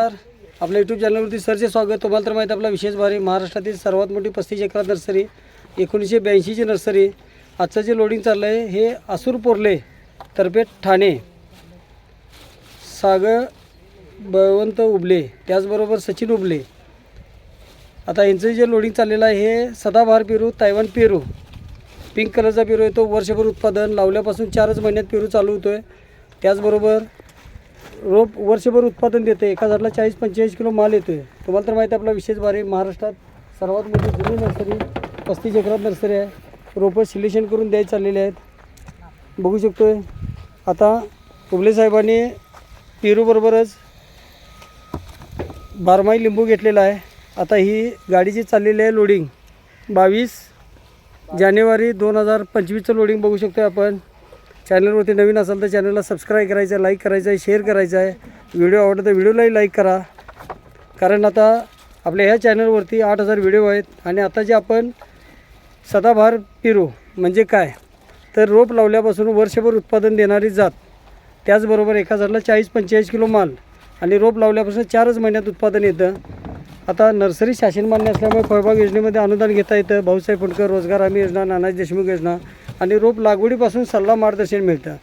नमस्कार. आपल्या यूट्यूब चॅनलवरती सरचे स्वागत. तुम्हाला तर माहीत आपला विशेष भारी महाराष्ट्रातील सर्वात मोठी पस्तीस एकरात नर्सरी एकोणीसशे ब्याऐंशीची नर्सरी. आजचं जे लोडिंग चाललं आहे हे आसूर पोर्ले तर्फे ठाणे सागर बळवंत उबले त्याचबरोबर सचिन उबले. आता यांचं जे लोडिंग चाललेलं आहे हे सदाबहार पेरू तायवान पेरू. पिंक कलरचा पेरू येतो वर्षभर उत्पादन लावल्यापासून चारच महिन्यात पेरू चालू होतो आहे त्याचबरोबर रोप वर्षभर उत्पादन देते. एका झाडाला चाळीस पंचेचाळीस किलो माल येतो आहे तुम्हाला तर माहिती आहे आपला विशेष बारी महाराष्ट्रात सर्वात मोठी जुनी नर्सरी पस्तीस एकरात नर्सरी आहे. रोपं सिलेक्शन करून द्यायला चाललेले आहेत. बघू शकतो आहे आता उबले साहेबांनी पेरूबरोबरच बारमाही लिंबू घेतलेला आहे. आता ही गाडीची चाललेली आहे लोडिंग बावीस जानेवारी दोन हजार पंचवीसचं लोडिंग बघू शकतो आपण. चॅनलवरती नवीन असाल तर चॅनलला सबस्क्राईब करायचं आहे लाईक करायचं आहे शेअर करायचं आहे. व्हिडिओ आवडला तर व्हिडिओलाही लाईक करा. कारण आता आपल्या ह्या चॅनलवरती आठ हजार व्हिडिओ आहेत आणि आता जे आपण सदाभार पिरू म्हणजे काय? तर रोप लावल्यापासून वर्षभर उत्पादन देणारी जात. त्याचबरोबर एका झाडला चाळीस पंचेचाळीस किलो माल आणि रोप लावल्यापासून चारच महिन्यात उत्पादन येतं. आता नर्सरी शासन मान्य असल्यामुळे फळबाग योजनेमध्ये अनुदान घेता येतं. भाऊसाहेब फुंडकर रोजगार हमी योजना नानाजी देशमुख योजना आणि रोप लागवडीपासून सल्ला मार्गदर्शन मिळतं.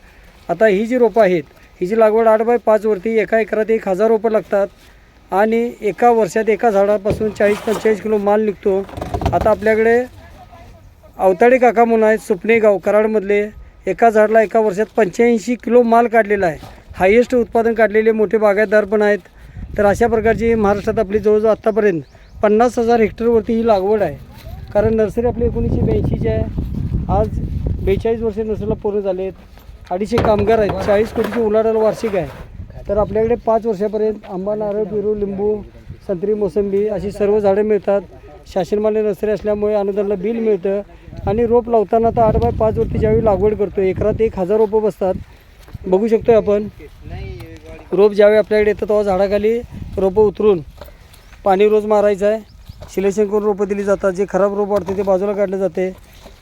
आता ही जी रोपं आहेत हिची लागवड आठ बाय पाचवरती एका एकरात एक हजार रोपं लागतात आणि एका वर्षात एका झाडापासून चाळीस पंचेचाळीस किलो माल निघतो. आता आपल्याकडे अवताडे काका म्हणून आहेत सुपणे गाव कराडमधले. एका झाडाला एका वर्षात पंच्याऐंशी किलो माल काढलेला आहे. हायेस्ट उत्पादन काढलेले मोठे बागायतदार पण आहेत. तर अशा प्रकारची महाराष्ट्रात आपली जवळजवळ आत्तापर्यंत पन्नास हजार हेक्टरवरती ही लागवड आहे. कारण नर्सरी आपली एकोणीसशे ब्याऐंशीची आहे. आज बेचाळीस वर्ष नर्सरीला पूर्ण झाले आहेत अडीचशे कामगार आहेत. चाळीस कोटीची उलाढाल वार्षिक आहे. तर आपल्याकडे पाच वर्षापर्यंत आंबा नारळ पेरू लिंबू संत्री मोसंबी अशी सर्व झाडं मिळतात. शासनमान्य नर्सरी असल्यामुळे अनुदानला बिल मिळतं. आणि रोप लावताना तर आठ बाय पाचवरती ज्यावेळी लागवड करतो एकरात एक हजार रोपं बसतात. बघू शकतो आहे आपण. रोप ज्यावेळी आपल्याकडे येतं तेव्हा झाडाखाली रोपं उतरून पाणी रोज मारायचं आहे. सिलेक्शन करून रोपं दिली जातात. जे खराब रोप वाढते ते बाजूला काढलं जाते.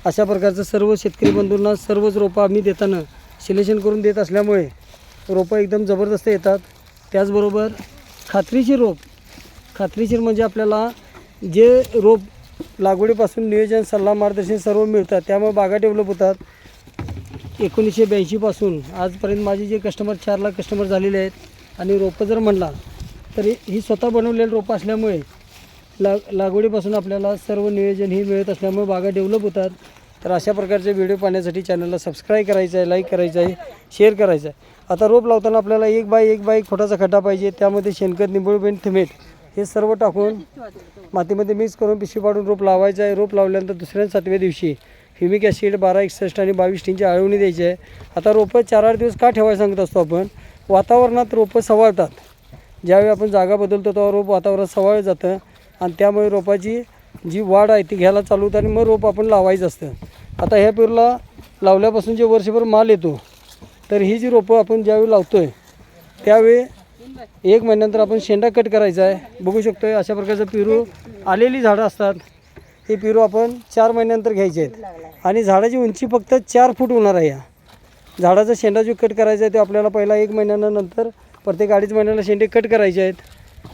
अशा प्रकारचं सर्व शेतकरी बंधूंना सर्वच रोपं आम्ही देताना सिलेक्शन करून देत असल्यामुळे रोपं एकदम जबरदस्त येतात. त्याचबरोबर खात्रीशीर रोप खात्रीशीर म्हणजे आपल्याला जे रोप लागवडीपासून नियोजन सल्ला मार्गदर्शन सर्व मिळतात त्यामुळे बागा डेव्हलप होतात. एकोणीसशे ब्याऐंशीपासून आजपर्यंत माझे जे कस्टमर चार लाख कस्टमर झालेले आहेत. आणि रोपं जर म्हणला तर ही स्वतः बनवलेली रोपं असल्यामुळे लाग लागवडीपासून आपल्याला सर्व नियोजन ही मिळत असल्यामुळे बागा डेव्हलप होतात. तर अशा प्रकारचे व्हिडिओ पाहण्यासाठी चॅनलला सबस्क्राईब करायचं आहे लाईक करायचं आहे शेअर करायचं आहे. आता रोप लावताना आपल्याला एक बाय एक बाय एक फुटाचा खड्डा पाहिजे त्यामध्ये शेणखत निंबूळबेन थिमेट हे सर्व टाकून मातीमध्ये मिक्स करून पिशवी पाडून रोप लावायचं आहे. रोप लावल्यानंतर दुसऱ्या सातव्या दिवशी ह्युमिक ॲसिड बारा एकसष्ट आणि बावीस टीनची आळवणी द्यायची आहे. आता रोपं चार आठ दिवस का ठेवायला सांगत असतो आपण? वातावरणात रोपं सवाळतात. ज्यावेळी आपण जागा बदलतो तेव्हा रोप वातावरणात सवाळ जातं. आणि त्यामुळे रोपाची जी वाढ आहे ती घ्यायला चालू होतं आणि मग रोप आपण लावायचं असतं. आता ह्या पेरूला लावल्यापासून जे वर्षभर माल येतो तर ही जी रोपं आपण ज्यावेळी लावतो आहे त्यावेळी एक महिन्यानंतर आपण शेंडा कट करायचा आहे. बघू शकतो अशा प्रकारचं पेरू आलेली झाडं असतात. हे पेरू आपण चार महिन्यानंतर घ्यायचे आहेत. आणि झाडाची उंची फक्त चार फूट होणार आहे या. झाडाचा शेंडा जो कट करायचा आहे तो आपल्याला पहिला एक महिन्यानंतर प्रत्येक अडीच महिन्याला शेंडे कट करायचे आहेत.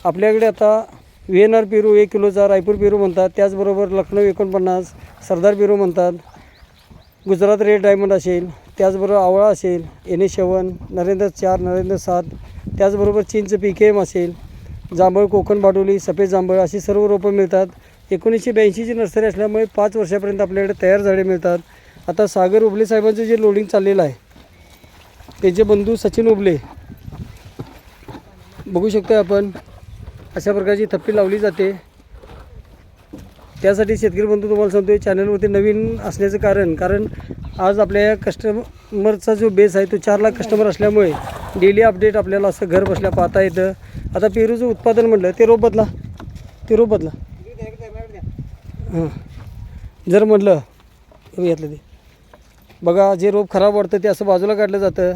आपल्याकडे आता व्ही एन आर पेरू एक किलोचा रायपूर पेरू म्हणतात. त्याचबरोबर लखनौ एकोणपन्नास सरदार पेरू म्हणतात. गुजरात रेड डायमंड असेल त्याचबरोबर आवळा असेल एन ए सेवन नरेंद्र चार नरेंद्र सात त्याचबरोबर चीनचं पी के एम असेल जांभळ कोकण बाडोली सफेद जांभळ अशी सर्व रोपं मिळतात. एकोणीसशे ब्याऐंशीची नर्सरी असल्यामुळे पाच वर्षापर्यंत आपल्याकडे तयार झाडे मिळतात. आता सागर उबले साहेबांचं जे लोडिंग चाललेलं आहे त्यांचे बंधू सचिन उबले. बघू शकतो आपण. अशा प्रकारची थप्पी लावली जाते. त्यासाठी शेतकरी बंधू तुम्हाला सांगतो चॅनलवरती नवीन असण्याचं कारण कारण आज आपल्या या कस्टमरचा जो बेस आहे तो चार लाख कस्टमर असल्यामुळे डेली अपडेट आपल्याला असं घर बसल्या पाहता येतं. आता पेरूचं उत्पादन म्हटलं ते रोप बदला. ते रोप बदला. हां. जर म्हटलं घेतलं ते. बघा जे रोप खराब वाटतं ते असं बाजूला काढलं जातं.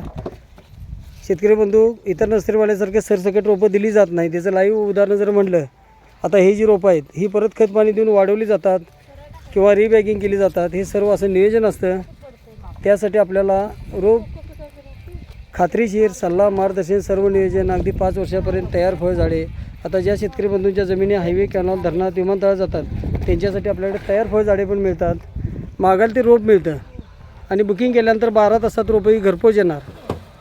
शेतकरी बंधू इतर नर्सरीवाल्यासारखे सरसकट रोपं दिली जात नाही. त्याचं लाईव्ह उदाहरण जर म्हटलं आता हे जी रोपं आहेत ही परत खत पाणी देऊन वाढवली जातात किंवा रिबॅगिंग केली जातात हे सर्व असं नियोजन असतं. त्यासाठी आपल्याला रोप खात्रीशीर सल्ला मार्गदर्शन सर्व नियोजन अगदी पाच वर्षापर्यंत तयार फळझाडे. आता ज्या शेतकरी बंधूंच्या जमिनी हायवे कॅनॉल धरणात विमानतळ जातात त्यांच्यासाठी आपल्याकडे तयार फळझाडे पण मिळतात. मागायला ते रोप मिळतं. आणि बुकिंग केल्यानंतर बारा तासात रोपही घरपोच येणार.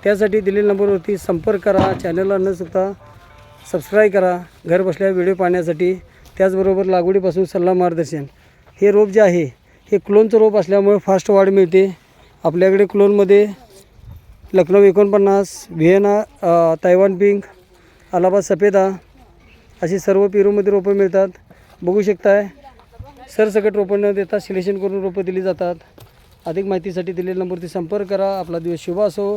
त्यासाठी दिलेल्या नंबरवरती संपर्क करा चॅनलला न चुकता सबस्क्राईब करा. घर बसल्या व्हिडिओ पाहण्यासाठी त्याचबरोबर लागवडीपासून सल्ला मार्गदर्शन. हे रोप जे आहे हे क्लोनचं रोप असल्यामुळे फास्ट वाढ मिळते. आपल्याकडे क्लोनमध्ये लखनौ एकोणपन्नास व्हिएना तैवान पिंक अलाहाबाद सफेदा अशी सर्व पेरूमध्ये रोपं मिळतात. बघू शकताय सरसकट रोपं न देता सिलेक्शन करून रोपं दिली जातात. अधिक माहितीसाठी दिलेल्या नंबरवरती संपर्क करा. आपला दिवस शुभ असो.